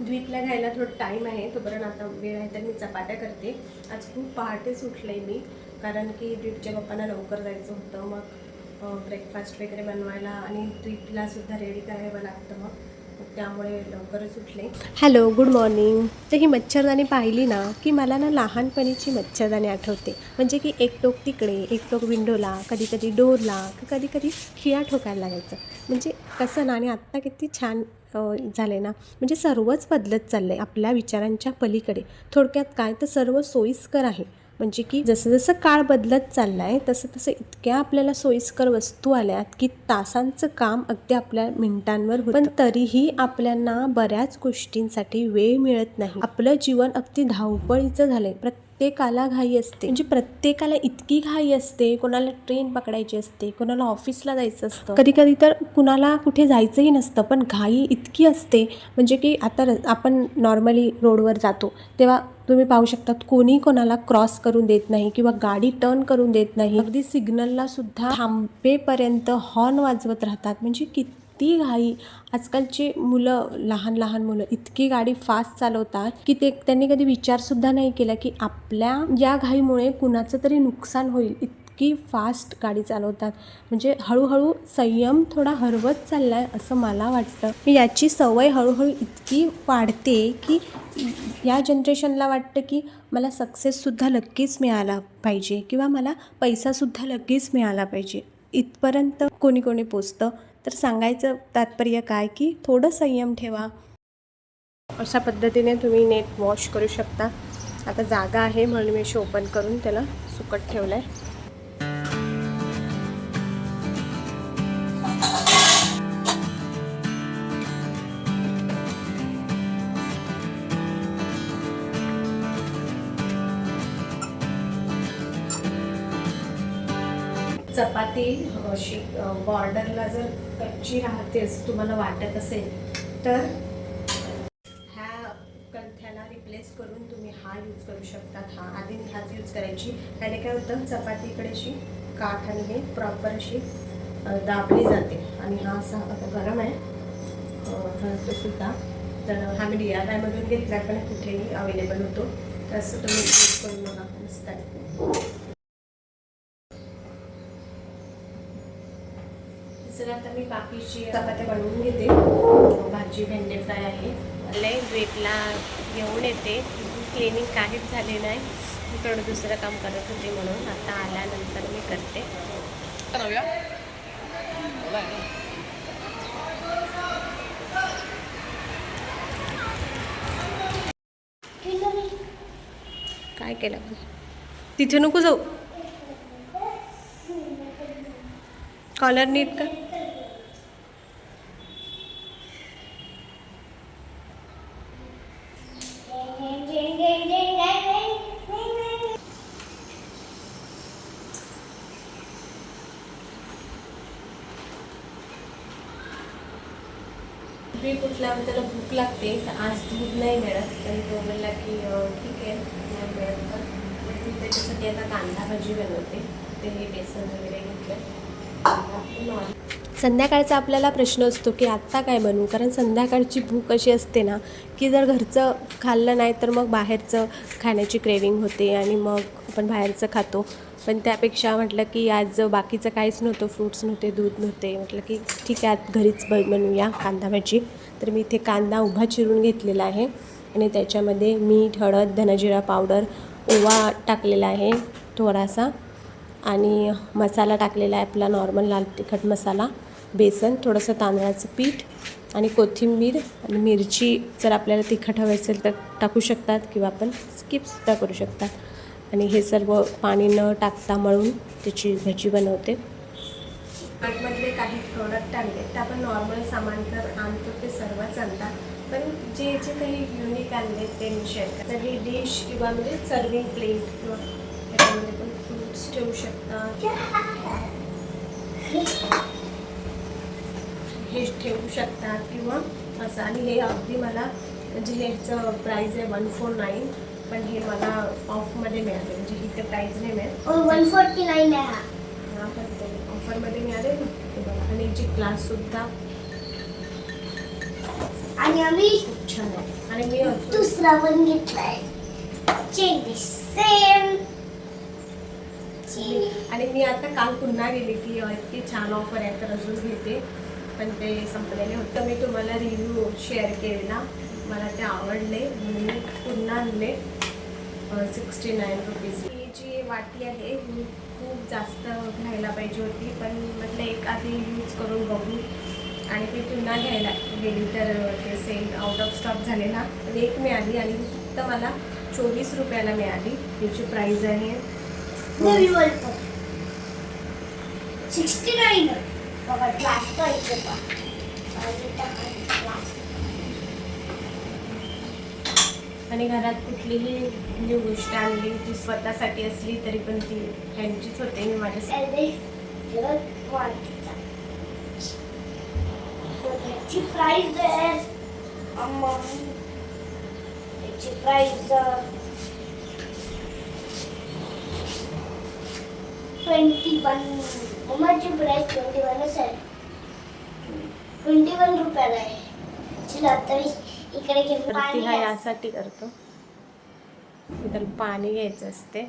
द्वीपला घ्यायला थोडं टाईम आहे. तोपर्यंत आता वेळ आहे तर मी चपात्या करते. आज खूप पहाटेच उठले मी. कारण की द्वीपच्या पप्पांना लवकर जायचं होतं. मग ब्रेकफास्ट वगैरे बनवायला आणि द्वीपला सुद्धा रेडी करावं लागतं. मग त्यामुळे लवकरच उठले. हॅलो गुड मॉर्निंग तर ही मच्छरदाणी पाहिली ना की मला ना लहानपणीची मच्छरदाणी आठवते. म्हणजे की एक टोक तिकडे एक टोक विंडोला कधी कधी डोरला कधी कधी खिळा ठोकायला लागायचं. म्हणजे कसं ना आणि आत्ता किती छान झाले ना. म्हणजे सर्वच बदलत चाललं आहे आपल्या विचारांच्या पलीकडे. थोडक्यात काय? तर सर्व सोयीस्कर आहे. म्हणजे की जसं जसं काळ बदलत चालला आहे तसं तसं इतक्या आपल्याला सोयीस्कर वस्तू आल्यात की तासांचं काम अगदी आपल्या मिनिटांवर होतं. पण तरीही आपल्याला बऱ्याच गोष्टींसाठी वेळ मिळत नाही. आपलं जीवन अगदी धावपळीचं झालंय. प्रत्येकाला घाई असते. म्हणजे प्रत्येकाला इतकी घाई असते. कोणाला ट्रेन पकडायची असते कोणाला ऑफिसला जायचं असतं. कधी कधी तर कुणाला कुठे जायचंही नसतं पण घाई इतकी असते. म्हणजे की आता र- आपण नॉर्मली रोडवर जातो तेव्हा तुम्ही पाहू शकतात कोणी कोणाला क्रॉस करून देत नाही किंवा गाडी टर्न करून देत नाही. अगदी सिग्नलला सुद्धा थांबेपर्यंत हॉर्न वाजवत राहतात. म्हणजे किती घाई. आजकालची मुलं लहान लहान मुलं इतकी गाडी फास्ट चालवतात की ते त्यांनी कधी विचारसुद्धा नाही केला की आपल्या या घाईमुळे कुणाचं तरी नुकसान होईल. इतकी फास्ट गाडी चालवतात. म्हणजे हळूहळू संयम थोडा हरवत चालला आहे असं मला वाटतं. याची सवय हळूहळू इतकी वाढते की या जनरेशनला वाटतं की मला सक्सेससुद्धा लगेच मिळाला पाहिजे किंवा मला पैसासुद्धा लगेच मिळाला पाहिजे. इथपर्यंत कोणी कोणी पोचतं. तर सांगायचं तात्पर्य काय की थोडं संयम ठेवा. अशा पद्धतीने तुम्ही नेट वॉश करू शकता. आता जागा आहे म्हणून मी अशी ओपन करून त्याला सुकट ठेवलं आहे चपाती अशी बॉर्डरला जर कच्ची राहते असं तुम्हाला वाटत असेल तर ह्या कंथ्याला रिप्लेस करून तुम्ही हा यूज करू शकतात. हा आधी हाच यूज करायची. त्याने काय होतं चपातीकडे अशी काठ आणि हे प्रॉपर अशी दाबली जाते. आणि हा असा आता गरम आहे. तो सुद्धा. तर हा मी डी आर आयमधून घेतला पण कुठेही अवेलेबल होतो. तर असं तुम्ही करून बघा मस्त आहे तर आता मी बाकीची चपात्या बनवून घेते. भाजी भेंडे फ्राय आहे. लय वेटला घेऊन येते. क्लिनिंग काहीच झाले नाही. मी थोडं दुसरं काम करत होते म्हणून. आता आल्यानंतर मी करते. काय केलं पण तिथे नको जाऊ. कॉलर नीट का दूध त्याला भूक लागते तर आज दूध नाही मिळत. तर तो म्हणला की ठीक आहे नाही मिळत तर. मी त्याच्यासाठी आता कांदा भाजी बनवते. ते हे बेसन वगैरे घेतलं. संध्याकाळचा आपल्याला प्रश्न असतो की आत्ता काय बनवू? कारण संध्याकाळची भूक अशी असते ना की जर घरचं खाल्लं नाही तर मग बाहेरचं खाण्याची क्रेविंग होते आणि मग आपण बाहेरचं खातो. पण त्यापेक्षा म्हटलं की आज बाकीचं काहीच नव्हतं फ्रूट्स नव्हते दूध नव्हते. म्हटलं की ठीक आहे आज घरीच ब बनवूया कांदा भाजी. तर मी इथे कांदा उभा चिरून घेतलेला आहे आणि त्याच्यामध्ये मीठ हळद धनाजिरा पावडर ओवा टाकलेला आहे थोडासा आणि मसाला टाकलेला आहे आपला नॉर्मल लाल तिखट मसाला बेसन थोडंसं तांदळाचं पीठ आणि कोथिंबीर आणि मिरची. जर आपल्याला तिखट हवं असेल तर टाकू शकतात किंवा आपण स्किपसुद्धा करू शकतात. आणि हे सर्व पाणी न टाकता मळून त्याची भजी बनवते. कार्टमधले काही प्रोडक्ट आणले ते आपण नॉर्मल सामान तर आणतो ते सर्वच आणतात. पण जे जे काही युनिक आणले ते मी शेअर तर ही डिश किंवा म्हणजे सर्विंग प्लेट किंवा त्याच्यामध्ये पण फ्रुट्स ठेवू शकता. हे ठेवू शकतात किंवा असं. आणि हे अगदी मला म्हणजे ह्याचं प्राईज आहे वन फोर नाईन पण हे मला ऑफमध्ये मिळाले म्हणजे इथे प्राईज नाही मिळत. वन फोर्टी नाईन आहे हा. हा पण ते ऑफरमध्ये मिळाले ना. हे आणि याची क्लास सुद्धा आणि आम्ही खूप छान आहे. आणि मी अजून दुसरा पण घेतलाय. चेक सेम आणि मी आता काल पुन्हा गेले की अ, इतकी छान ऑफर आहे तर अजून घेते. पण ते संपलेले होतं. मी तुम्हाला रिव्ह्यू शेअर केलेला मला ते आवडले म्हणून मी पुन्हा आणले. सिक्स्टी नाईन रुपीज ही जी वाटी आहे ही खूप जास्त घ्यायला पाहिजे होती पण म्हटलं एक आधी यूज करून बघू. आणि मी पुन्हा घ्यायला गेली तर ते सेल आउट ऑफ स्टॉक झालेला. पण एक मिळाली आणि फक्त मला चोवीस रुपयाला मिळाली. त्याची प्राईज आहे. नवी बोलतो सिक्स्टी नाईन बघा क्लास पाहिजे का क्लास आणि घरात कुठलीही जी गोष्ट आणली ती स्वतःसाठी असली तरी पण ती त्यांचीच होते मी माझ्यासाठी त्याची प्राईज आहे अम्मा. त्याची प्राईज ट्वेंटी वन मम्माची प्राईज ट्वेंटी वनच आहे. ट्वेंटी वन रुपयाला आहे. त्याची आता इकडे हा. यासाठी करतो. त्याला पाणी घ्यायचं असते.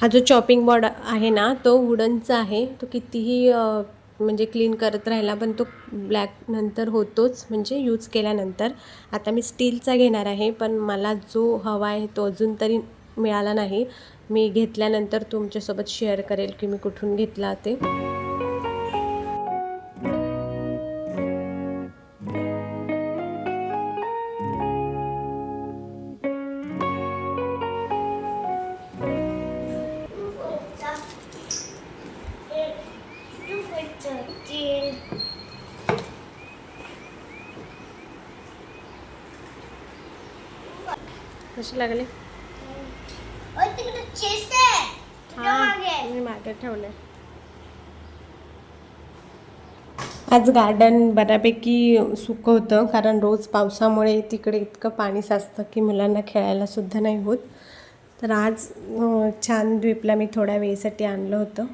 हा जो चॉपिंग बोर्ड आहे ना तो वुडनचा आहे. तो कितीही म्हणजे क्लीन करत राहिला पण तो ब्लॅक नंतर होतोच म्हणजे यूज केल्यानंतर. आता मी स्टीलचा घेणार आहे पण मला जो हवा आहे तो अजून तरी मिळाला नाही. मी घेतल्यानंतर तुमच्यासोबत शेअर करेल की मी कुठून घेतला ते. कसे लागले. मी मागे ठेवले आज गार्डन बऱ्यापैकी सुकं होतं कारण रोज पावसामुळे तिकडे इतकं पाणी साचतं की मुलांना खेळायला सुद्धा नाही होत. तर आज छान द्वीपला मी थोड्या वेळेसाठी आणलं होतं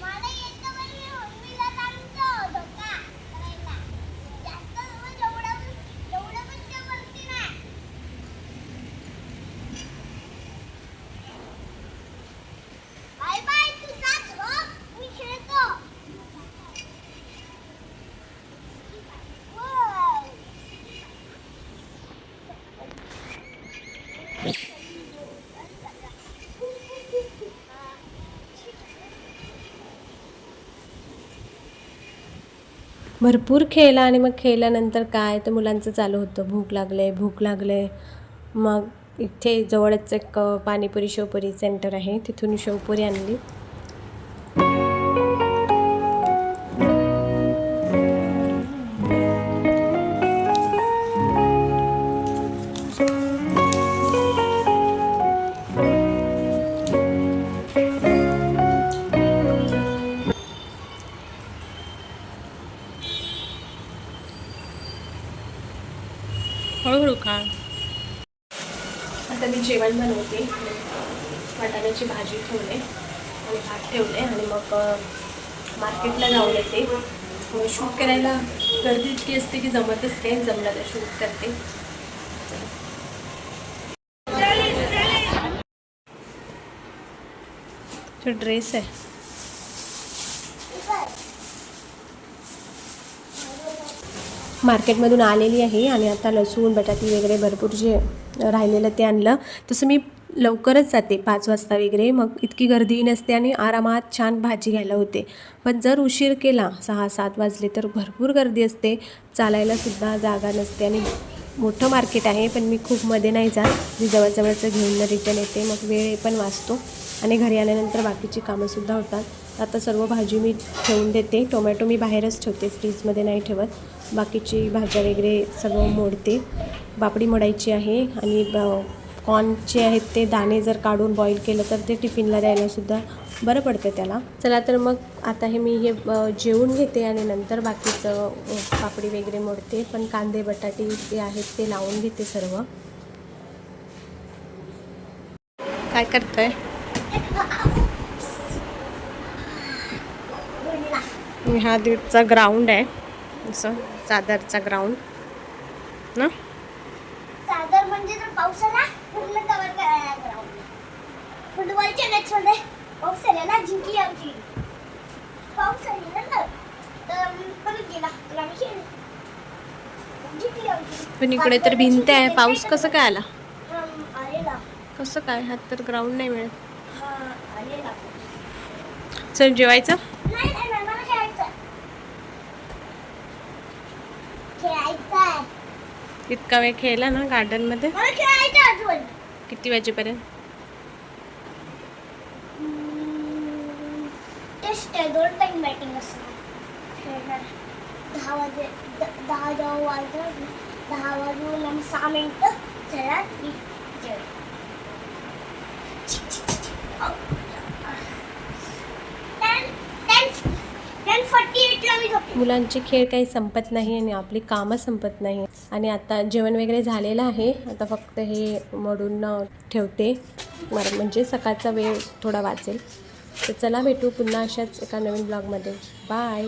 मला येतं म्हणजे मम्मीला सांगतो धोका करायला. जास्त म्हणजे एवढं पण- एवढं पण ते वरती नाही. बाय बाय, तू जा झोप, मी खेळतो. Wow. भरपूर खेळला आणि मग खेळल्यानंतर काय? तर मुलांचं चालू होतं. भूक लागले भूक लागले. मग इथे जवळच एक पाणीपुरी शेवपुरी सेंटर आहे. तिथून शेवपुरी आणली. जेवण बनवते. वाटाण्याची भाजी ठेवले आणि भात ठेवले आणि मग मार्केटला जाऊन येते. शूट करायला गर्दी इतकी असते की जमतच नाही जमलं तर शूट करते. तो ड्रेस आहे. मार्केटमधून आलेली आहे आणि आता लसूण बटाटी वगैरे भरपूर जे राहिलेलं ते आणलं. तसं मी लवकरच जाते पाच वाजता वगैरे. मग इतकी गर्दी नसते आणि आरामात छान भाजी घ्यायला होते. पण जर उशीर केला सहा सात वाजले तर भरपूर गर्दी असते. चालायलासुद्धा जागा नसते आणि मोठं मार्केट आहे पण मी खूप मध्ये नाही जात. मी जवळजवळचं घेऊन रिटर्न येते. मग वेळ पण वाचतो आणि घरी आल्यानंतर बाकीची कामंसुद्धा होतात. आता सर्व भाजी मी ठेवून देते. टोमॅटो मी बाहेरच ठेवते फ्रीजमध्ये नाही ठेवत. बाकीची भाज्या वगैरे सगळं मोडते. पापडी मोडायची आहे आणि ब- कॉर्नचे आहेत ते दाणे जर काढून बॉईल केलं तर ते टिफिनला द्यायलासुद्धा बरं पडतं त्याला. चला तर मग आता हे मी हे जेवून घेते आणि नंतर बाकीचं पापडी वगैरे मोडते. पण कांदे बटाटे जे आहेत ते लावून घेते सर्व. काय करतंय? हा दीडचा ग्राउंड आहे. असं चादरचा ग्राउंड ना? सादर म्हणजे जर पावसाला पूर्ण कव्हर करायला ग्राउंड फुटबॉलच्या मॅच मध्ये पाऊस आला ना जिंकली आमची. पाऊस आलेला ना तर आम्ही परत गेला. तर आम्ही खेळलो. जिंकली आमची. पण इकडे तर भिंत आहे. पाऊस कसं काय आला? कसं काय? हात तर ग्राउंड नाही मिळत. हा चल जेवायचं नाही नाही नाही मला खेळायचं खेळायचं आहे इतका वेळ खेळला ना खेळायचं अजून. किती वाजेपर्यंत? दोन टाइम बॅटिंग असणार. खेळणार. दहा वाजे दहा जेव्हा वाजणार. दहा वाजून आणि सहा मिनिटं जेवण. मुलांचे खेळ काही संपत नाही आणि आपली कामं संपत नाही. आणि आता जेवण वगैरे झालेलं आहे. आता फक्त हे मडून ठेवते. मर म्हणजे सकाळचा वेळ थोडा वाचेल. तर चला भेटू पुन्हा अशाच एका नवीन ब्लॉगमध्ये बाय